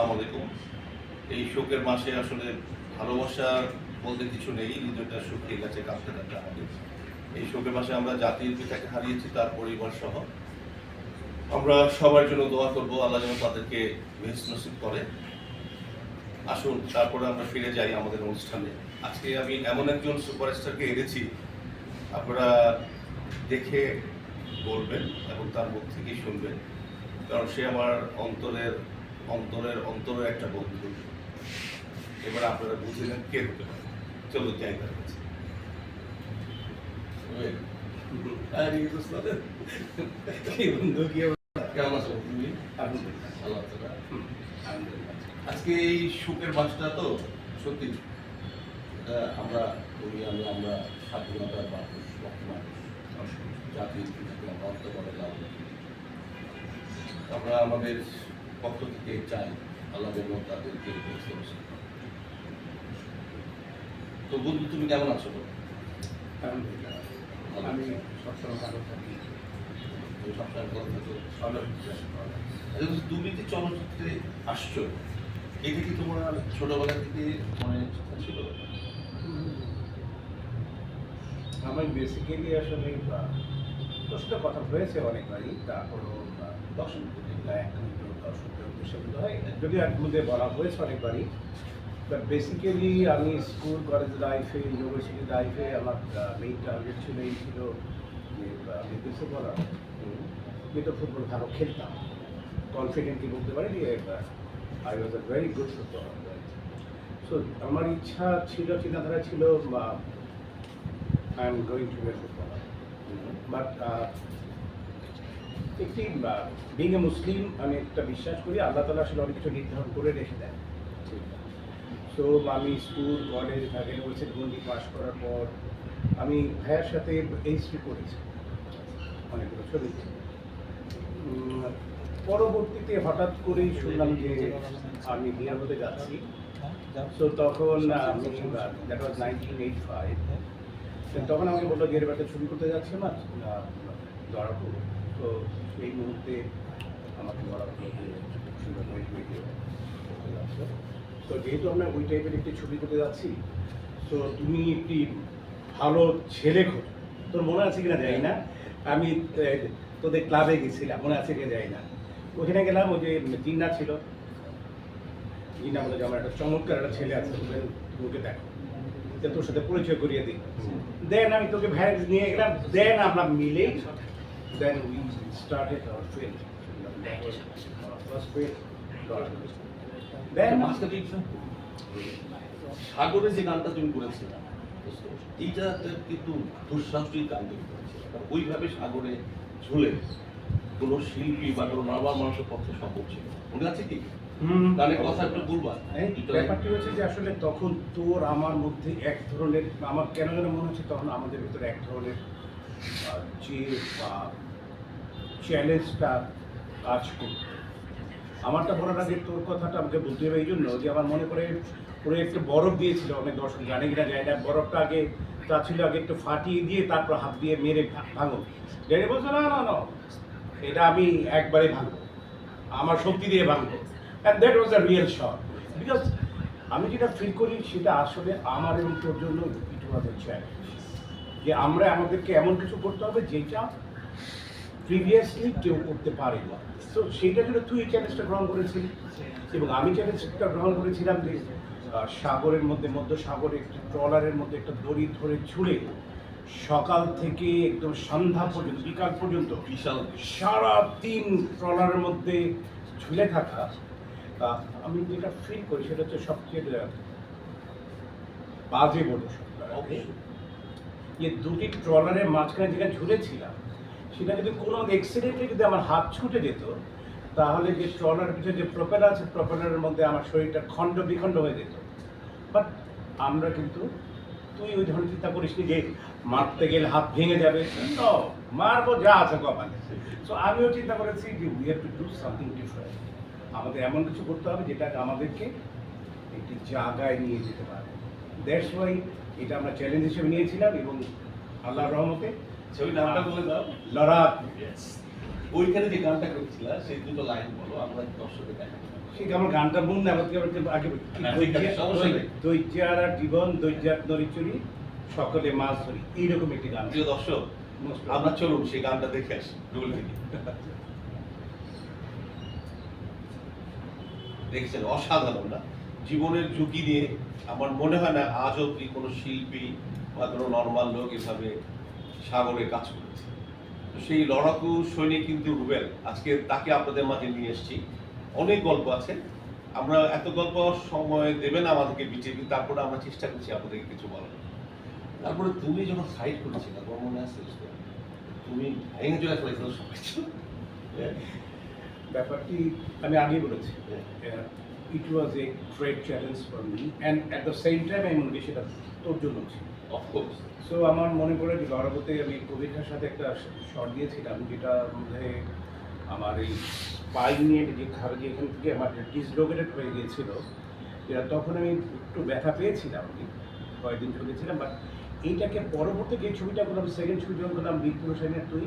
আসসালামু আলাইকুম। এই শোকের মাসে আসলে ভালোবাসা বলতে কিছু নেই নিজেটা শুকিয়ে গেছে কাঁদতে কাঁদতে আমাদের এই শোকের মাসে আমরা জাতির পিতাকে হারিয়েছি, তার পরিবার সহ। আমরা সবার জন্য দোয়া করব, আল্লাহ যেন তাদেরকে বেশ নসিব করে। আসুন, তারপরে আমরা ফিরে যাই আমাদের অনুষ্ঠানে। আজকে আমি এমন একজন সুপারস্টারকে এনেছি, আপনারা দেখে বলবেন এবং তার মুখ থেকেই শুনবেন, কারণ সে আমার অন্তরের অন্তরের অন্তরের একটা বন্ধু। এবার আপনারা বুঝে নেন কে হতে চলো যাই তার কাছে। আজকে এই তো সত্যি আমরা আমি, আমরা স্বাধীনতার মানুষ জাতির আমরা আমাদের পক্ষ থেকে চাই আল্লাহ যেন তাদেরকে তো বন্ধু তুমি কেমন আছো? আমি সবসময় ভালো থাকি। তুমি থাকো। আচ্ছা, যে চলচ্চিত্রে আসছো এটা কি তোমার ছোটবেলা থেকে মানে ছিল? আমার বেসিক্যালি আসলে তোর সাথে কথা হয়েছে অনেকবারই তারপরও আহ, দর্শন পত্রিকা এখন তো দর্শকদের উদ্দেশ্যে বলতে হয় যদি এক মধ্যে বলা হয়েছে অনেকবারই বেসিক্যালি আমি স্কুল কলেজ লাইফে ইউনিভার্সিটি লাইফে আমার মেইন টার্গেট ছিল এই ছিল যে আমি বলা আমি তো ফুটবল ভালো খেলতাম। কনফিডেন্টলি বলতে পারি যে I was a very good footballer so আমার ইচ্ছা ছিল, চিন্তাধারা ছিল I am going to be but একটি বিং এ মুসলিম আমি একটা বিশ্বাস করি আল্লাহ তালা আসলে অনেক কিছু নির্ধারণ করে রেখে দেন। তো আমি স্কুল কলেজ ঢাকা ইউনিভার্সিটি গন্ডি পাস করার পর আমি ভাইয়ের সাথে এইচডি করেছি। অনেকগুলো ছবিতে উম, পরবর্তীতে হঠাৎ করেই শুনলাম যে আমি বিয়ের মধ্যে যাচ্ছি। সো তখন আমি that was nineteen eight five তখন আমাকে বলল যে এবার ছবি করতে যাচ্ছে না? ধরাবো তো সেই মুহূর্তে আমাকে বলা হলো যে সুন্দর করে ভিডিও করতে যাচ্ছ তো যেহেতু আমরা ওই টাইপের একটি ছবি করতে যাচ্ছি তো তুমি একটি ভালো ছেলে খোঁজ। তোর মনে আছে কিনা যাই না। আমি তোদের ক্লাবে গেছিলাম মনে আছে কিনা যাই না। ওখানে গেলাম ওই যে জিন্না ছিল। জিন্না বলে যে আমার একটা চমৎকার একটা ছেলে আছে তুমি ওকে দেখো। তোর সাথে পরিচয় করিয়ে দিই। দেন আমি তোকে ভ্যান নিয়ে গেলাম। দেন আমরা ফিল্ম ফার্স্ট ফিল্ম দেন মাঝখানে একটু সাগরে যে গানটা তুমি করেছিলে এইটা কিন্তু দুঃসাহসিক গান তুমি ওইভাবে সাগরে ঝুলে কোনো শিল্পী বা কোনো নর্মাল মানুষের পক্ষে সম্ভব ছিল মনে আছে কি? গানের কথা একটু বলবা এই ব্যাপারটি হচ্ছে যে আসলে তখন তোর আমার মধ্যে এক ধরনের আমার কেন যেন মনে হচ্ছে তখন আমাদের ভিতরে এক ধরনের যে চ্যালেঞ্জটা কাজ করত আমারটা বলার আগে তোর কথাটা আমাকে বলতে হবে এই জন্য যে আমার মনে করে পুরো একটু বরফ দিয়েছিল অনেক দর্শক জানে কিনা যায় না বরফটা আগে তা ছিল আগে একটু ফাটিয়ে দিয়ে তারপর হাত দিয়ে মেরে ভাঙো ড্যাডি বলছে না না না এটা আমি একবারে ভাঙবো আমার শক্তি দিয়ে ভাঙবো and that was a real shot because আমি যেটা ফিল করি সেটা আসলে আমার এবং তোর জন্য ইট ওয়াজ এ চ্যালেঞ্জ যে আমরা আমাদেরকে এমন কিছু করতে হবে যেটা প্রিভিয়াসলি কেউ করতে পারে না তো সেইটার জন্য তুই এই চ্যালেঞ্জটা গ্রহণ করেছিলি। এবং আমি চ্যালেঞ্জটা গ্রহণ করেছিলাম যে সাগরের মধ্যে মধ্য সাগরে একটি ট্রলারের মধ্যে একটা দড়ি ধরে ঝুলে সকাল থেকে একদম সন্ধ্যা পর্যন্ত বিকাল পর্যন্ত বিশাল সারা দিন ট্রলারের মধ্যে ঝুলে থাকা আমি যেটা ফিল করি সেটা হচ্ছে সবচেয়ে বাজে বলে। যে দুটি ট্রলারের মাঝখানে যেখানে ঝুলেছিলাম, সেটা যদি কোনো অ্যাক্সিডেন্টে যদি আমার হাত ছুটে যেত, তাহলে যে ট্রলারের পিছনে যে প্রপেলার আছে প্রপেলারের মধ্যে আমার শরীরটা খণ্ড বিখণ্ড হয়ে যেত। বাট আমরা কিন্তু তুই ওই ধরনের চিন্তা করিস যে মারতে গেলে হাত ভেঙে যাবে। মারবো যা আছে কপালে। সো আমিও চিন্তা করেছি যে we have to do something different আমাদের এমন কিছু করতে হবে যেটা আমাদেরকে একটি জায়গায় নিয়ে যেতে পারে। দ্যাটস ওয়াই এটা আমরা চ্যালেঞ্জ হিসেবে নিয়েছিলাম এবং আল্লাহর রহমতে ছবি নামটা বলে দাও। লড়াক ওইখানে যে গানটা করেছিল সেই দুটো লাইন বলো আমরা দর্শকের দেখা সেটা আমার গানটা না আগে জীবন নরিচুরি সকলে মাছ ধরি এইরকম একটি গান। প্রিয় দর্শক আমরা চলুন সেই গানটা দেখে আসি রুবেল থেকে। দেখছেন অসাধারণ না? জীবনের ঝুঁকি নিয়ে আমার মনে হয় না আজ অব্দি কোনো শিল্পী বা কোনো নর্মাল লোক এভাবে সাগরে কাজ করেছে। তো সেই লড়াকু সৈনিক কিন্তু রুবেল, আজকে তাকে আপনাদের মাঝে নিয়ে এসেছি। অনেক গল্প আছে। আমরা এত গল্প সময় দেবেন আমাদেরকে বিজেপি তারপরে আমরা চেষ্টা করছি আপনাদেরকে কিছু বলার। তারপরে তুমি যখন সাইড করেছিলে তোমার মনে আছে তুমি ভেঙে চলে কিছু ব্যাপারটি আমি আগে বলেছি। It was a great challenge for me and at the same time আমি মনে সেটা তোর জন্য ছিল। অফকোর্স সো আমার মনে পড়ে যে লড়াবতে আমি কবিতার সাথে একটা শট দিয়েছিলাম যেটার মধ্যে আমার এই স্পাইন নিয়ে যে খারাপ যে এখান থেকে আমার ডিসলোকেটেড হয়ে গিয়েছিল যেটা তখন আমি একটু ব্যথা পেয়েছিলাম কয়েকদিন চলেছিলাম বাট এইটাকে পরবর্তী যে ছবিটা করলাম সেকেন্ড ছবি যখন করলাম বীর পুরুষ আইনের তুই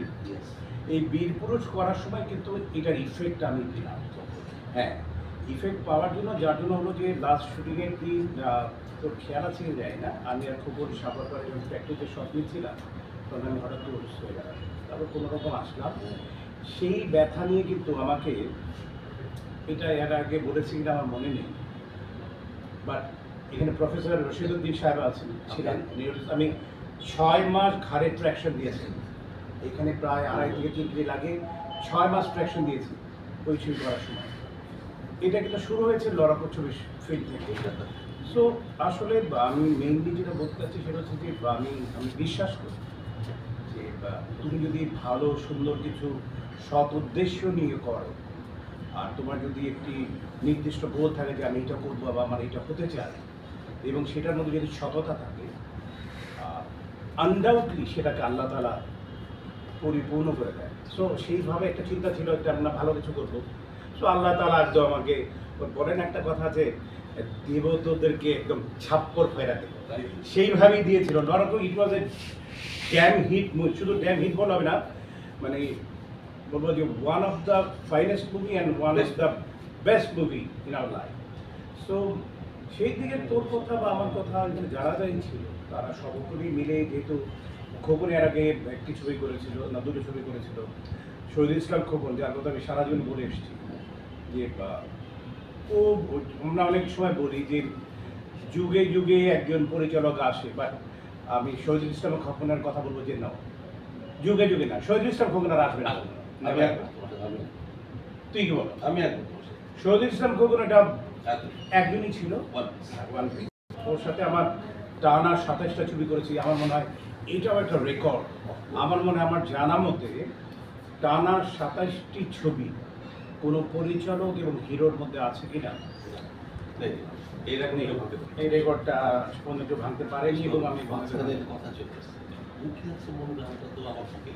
এই বীর পুরুষ করার সময় কিন্তু এটার ইফেক্ট আমি দিলাম হ্যাঁ। ইফেক্ট পাওয়ার জন্য যার জন্য হলো যে লাস্ট শুটিংয়ের দিন আহ, তোর খেয়াল আছে যায় না? আমি আর খুব সাফার করে যখন প্র্যাকটিসের শট নিচ্ছিলাম তখন আমি হঠাৎ করে অসুস্থ হয়ে গেলাম। তারপর কোনো রকম আসলাম। সেই ব্যথা নিয়ে কিন্তু আমাকে এটা এর আগে বলেছি কিনা আমার মনে নেই। বাট এখানে প্রফেসর রশিদুদ্দিন সাহেব আছেন। ছিলেন আমি ছয় মাস ঘাড়ে ট্র্যাকশন দিয়েছেন এখানে প্রায় আড়াই থেকে তিন লাগে। ছয় মাস ট্র্যাকশন দিয়েছি। ওই ছবি করার সময়। এটা কিন্তু শুরু হয়েছে লড়াকো ছবি ফিল্ড থেকে। সো আসলে আমি মেইনলি যেটা বলতে চাচ্ছি সেটা হচ্ছে যে আমি আমি বিশ্বাস করি যে তুমি যদি ভালো, সুন্দর কিছু সৎ উদ্দেশ্য নিয়ে করো, আর তোমার যদি একটি নির্দিষ্ট গোল থাকে যে আমি এটা করব বা আমার এটা হতে চাই, এবং সেটার মধ্যে যদি সততা থাকে আনডাউটলি সেটাকে আল্লাহ তালা পরিপূর্ণ করে দেয়। সো সেইভাবে একটা চিন্তা ছিল যে আমরা ভালো কিছু করব। সো আল্লাহ তালা একদম আমাকে বলেন একটা কথা যে দেবতদেরকে একদম ছাপ্পর ফেরা দেবো সেইভাবেই দিয়েছিল। নরক it was a damn hit শুধু ড্যাম হিট বলা হবে না মানে বলব যে one of the finest movie and one of the best movie in our life so সেই দিকে তোর কথা বা আমার কথা এখানে যারা যাই ছিল তারা সকলেই মিলে যেহেতু খোকন এর আগে একটি ছবি করেছিল না দুটো ছবি করেছিল শহীদুল ইসলাম খোকন যার কথা আমি সারা জীবন বলে এসেছি। যে ও আমরা অনেক সময় বলি যে যুগে যুগে একজন পরিচালক আসে বাট আমি শহীদুল ইসলাম খোকনের কথা বলব যে না যুগে যুগে না শহীদুল ইসলাম খোকন আর আসবে না। তুই কি বল আমি শহীদুল ইসলাম খোকন এটা একজনই ছিল। ওর সাথে আমার টানা সাতাশটা ছবি করেছি। আমার মনে হয় এটাও একটা রেকর্ড আমার মনে হয় আমার জানা মতে টানা সাতাশটি ছবি কোনো পরিচালক এবং হিরোর মধ্যে আছে কিনা? এই রেকর্ডটা পর্যন্ত ভাঙতে পারেনি এবং আমি বাচ্চাদের কথা চলে আসছে। মুখে আছে মন গানটা তো আমার পক্ষে।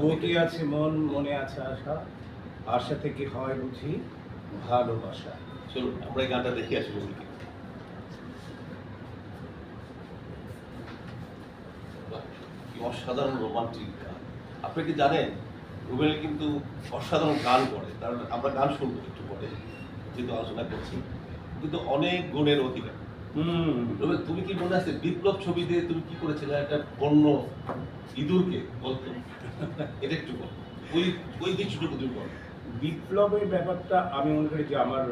বুকে আছে মন মনে আছে আশা। আশা থেকে হয় বুঝি? ভালোবাসা। চলুন আমরা এই গানটা দেখে আসি রুবেলকে। কি অসাধারণ রোমান্টিক গান। আপনি কি জানেন রুবেল কিন্তু অসাধারণ গান করে কারণ আমরা গান শুনব একটু পরে যেহেতু আলোচনা করছি। কিন্তু অনেক গুণের অধিকার। রুবেল তুমি কি মনে আছে বিপ্লব ছবি দিয়ে তুমি কি করেছিলে? একটা বন্য ইঁদুরকে বলতো। এটা একটু বল। ওই ওই দৃশ্যটুকু তুমি বল। বিপ্লবের ব্যাপারটা আমি মনে করি যে আমার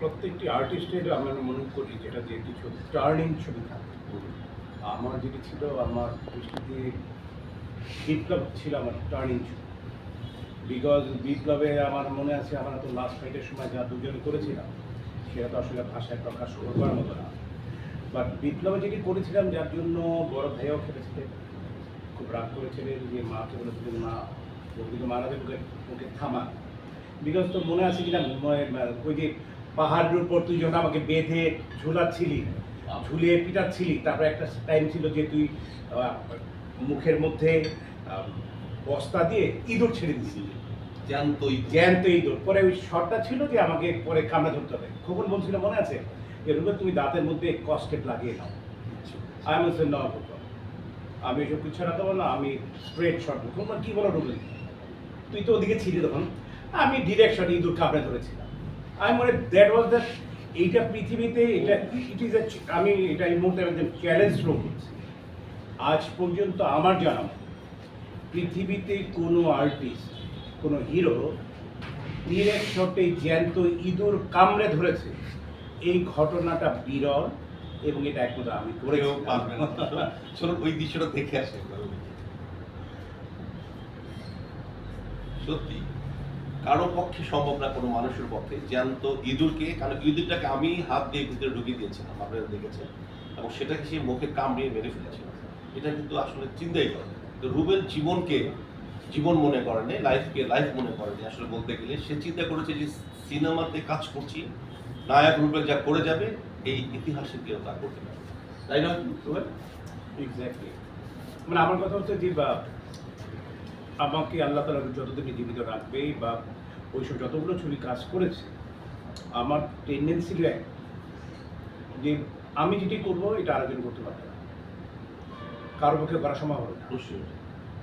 প্রত্যেকটি আর্টিস্টের আমি মনে করি যেটা যে কিছু টার্নিং ছবি থাকে। আমার যেটি ছিল আমার দৃষ্টিতে বিপ্লব ছিল আমার টার্নিং বিকজ বিপ্লবে আমার মনে আছে আমরা তো লাস্ট ফাইটের সময় যা দুজনে করেছিলাম সেটা তো আসলে ভাষায় প্রকাশ করবার মতো না। বাট বিপ্লবে যেটি করেছিলাম যার জন্য বড় ভাইও খেলেছিলেন খুব রাগ করেছিলেন যে মাকে বলেছিলেন মা ওদিকে মারা যাবে ওকে থামা। বিকজ তো মনে আছে কিনা ওই যে পাহাড়ের উপর তুই যখন আমাকে বেঁধে ঝুলাচ্ছিলি ঝুলিয়ে পিটাচ্ছিলি তারপরে একটা টাইম ছিল যে তুই মুখের মধ্যে বস্তা দিয়ে ইঁদুর ছেড়ে দিছিলি জ্যান্ত জ্যান্ত ইঁদুর। পরে ওই শটটা ছিল যে আমাকে পরে কামড়া ধরতে হবে। খবর বলছিল মনে আছে? যে রুবে তুমি দাঁতের মধ্যে কস্টেপ লাগিয়ে নাও আমি বলছি না আমি এসব কিছু না দেবো না। আমি স্ট্রেট শট খবর কি বলো রুবে তুই তো ওদিকে ছিলি তখন। আমি ডিরেকশন ইঁদুর কামড়ে ধরেছিলাম। আমি মনে দ্যাট ওয়াজ দ্য এইটা পৃথিবীতে এটা ইট ইজ আমি এটা এই মুহূর্তে একদম চ্যালেঞ্জ থ্রো করছি আজ পর্যন্ত আমার জানা পৃথিবীতে কোনো আর্টিস্ট কোনো হিরো ডিরেক্ট শটে জ্যান্ত ইঁদুর কামড়ে ধরেছে। এই ঘটনাটা বিরল এবং এটা একমাত্র আমি করেও পারবে না। চলুন ওই দৃশ্যটা দেখে আসে সত্যি, কারও পক্ষে সম্ভব না কোনো মানুষের পক্ষে জ্যান্ত ইঁদুরকে, কারণ ইঁদুরটাকে আমি হাত দিয়ে ভিতরে ঢুকিয়ে দিয়েছিলাম, আপনারা দেখেছেন। এবং সেটাকে সে মুখে কামড়িয়ে মেরে ফেলেছিল। এটা কিন্তু আসলে চিন্তাই করে তো রুবেল জীবনকে, জীবন মনে করেনি লাইফকে লাইফ মনে করেনি আসলে বলতে গেলে। সে চিন্তা করেছে যে সিনেমাতে কাজ করছি, নায়ক রুবেল যা করে যাবে, এই ইতিহাসে কেউ তা করতে পারবে না। তাই না, রুবেল? মানে আমার কথা হচ্ছে যে, বা আমাকে আল্লাহ তালা যতদিন জীবিত রাখবে, বা ওইসব যতগুলো ছবি কাজ করেছে, আমার টেন্ডেন্সি এক যে আমি যেটি করব, এটা আরেকজন করতে পারবে কারও পক্ষে করা সম্ভব হবে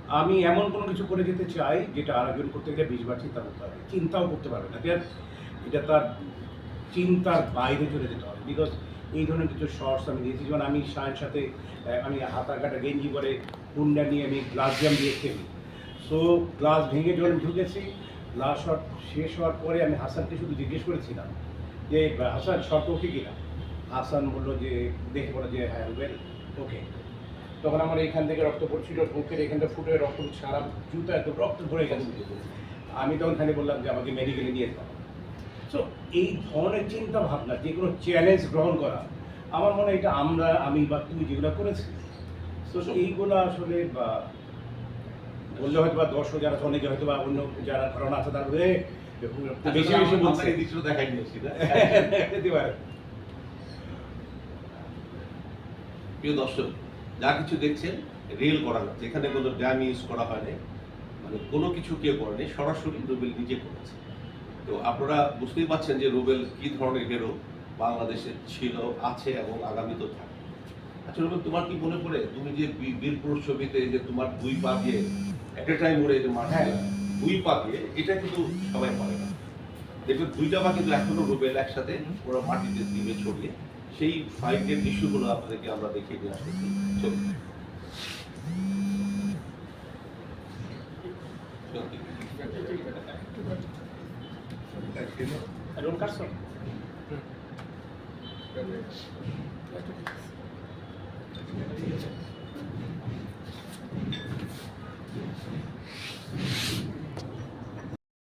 আমি এমন কোনো কিছু করে যেতে চাই যেটা আরেকজন করতে গেলে বিশ বার চিন্তা করতে হবে। চিন্তাও করতে পারবে না। এটা এটা তার চিন্তার বাইরে চলে যেতে হবে। বিকজ এই ধরনের কিছু শর্টস আমি দিয়েছি। যেমন আমি সায়ের সাথে আমি হাতা কাটা গেঞ্জি করে হুন্ডা নিয়ে আমি গ্লাস জাম দিয়ে খেলি। সো গ্লাস ভেঙে যখন ঢুকেছি গ্লাস শট শেষ হওয়ার পরে আমি হাসানকে শুধু জিজ্ঞেস করেছিলাম যে হাসান শর্ট ওকে কিনা? হাসান বলল যে দেখে বলো যে হ্যাঁ ওয়েল ওকে তখন আমার এখান থেকে রক্ত পড়ছিল বুকের এখানটা ফুটে রক্ত সারা জুতো একদম রক্ত ধরে গেছে। আমি তখন খালি বললাম যে আমাকে মেডিকেলে নিয়ে যাও। সো এই ধরনের চিন্তা ভাবনা যে কোনো চ্যালেঞ্জ গ্রহণ করা আমার মনে হয় এটা আমরা আমি বা তুমি যেগুলো করেছি। তো এইগুলো আসলে বা বললে হয়তো বা দর্শক যারা অনেকে হয়তো বা অন্য যারা ধারণা আছে তারা "এ, বেশি বেশি বলছে। এই দৃশ্য দেখাই নিয়েছি প্রিয় দর্শক যা কিছু দেখছেন রিয়েল করা হচ্ছে। এখানে কোনো ড্যাম ইউজ করা হয়নি। মানে কোনো কিছু কেউ করেনি। সরাসরি রুবেল নিজে করেছে। তো আপনারা বুঝতেই পারছেন যে রুবেল কি ধরনের হিরো বাংলাদেশে ছিল আছে এবং আগামীতেও থাকবে। আচ্ছা রুবেল তোমার কি মনে পড়ে? তুমি যে বীরপুর ছবিতে যে তোমার দুই পা দিয়ে একটা টাইম উড়ে যে মারছিলে, হ্যাঁ। দুই পা দিয়ে এটা কিন্তু সবাই পারে না। দেখবেন দুইটা পা কিন্তু এখনও রুবেল একসাথে ওরা মাটিতে দিবে ছড়িয়ে সেই ফাইটের ইস্যুগুলো আপনাদেরকে আমরা দেখিয়ে দিয়ে আসতে চলুন। রোল ঠিক আছে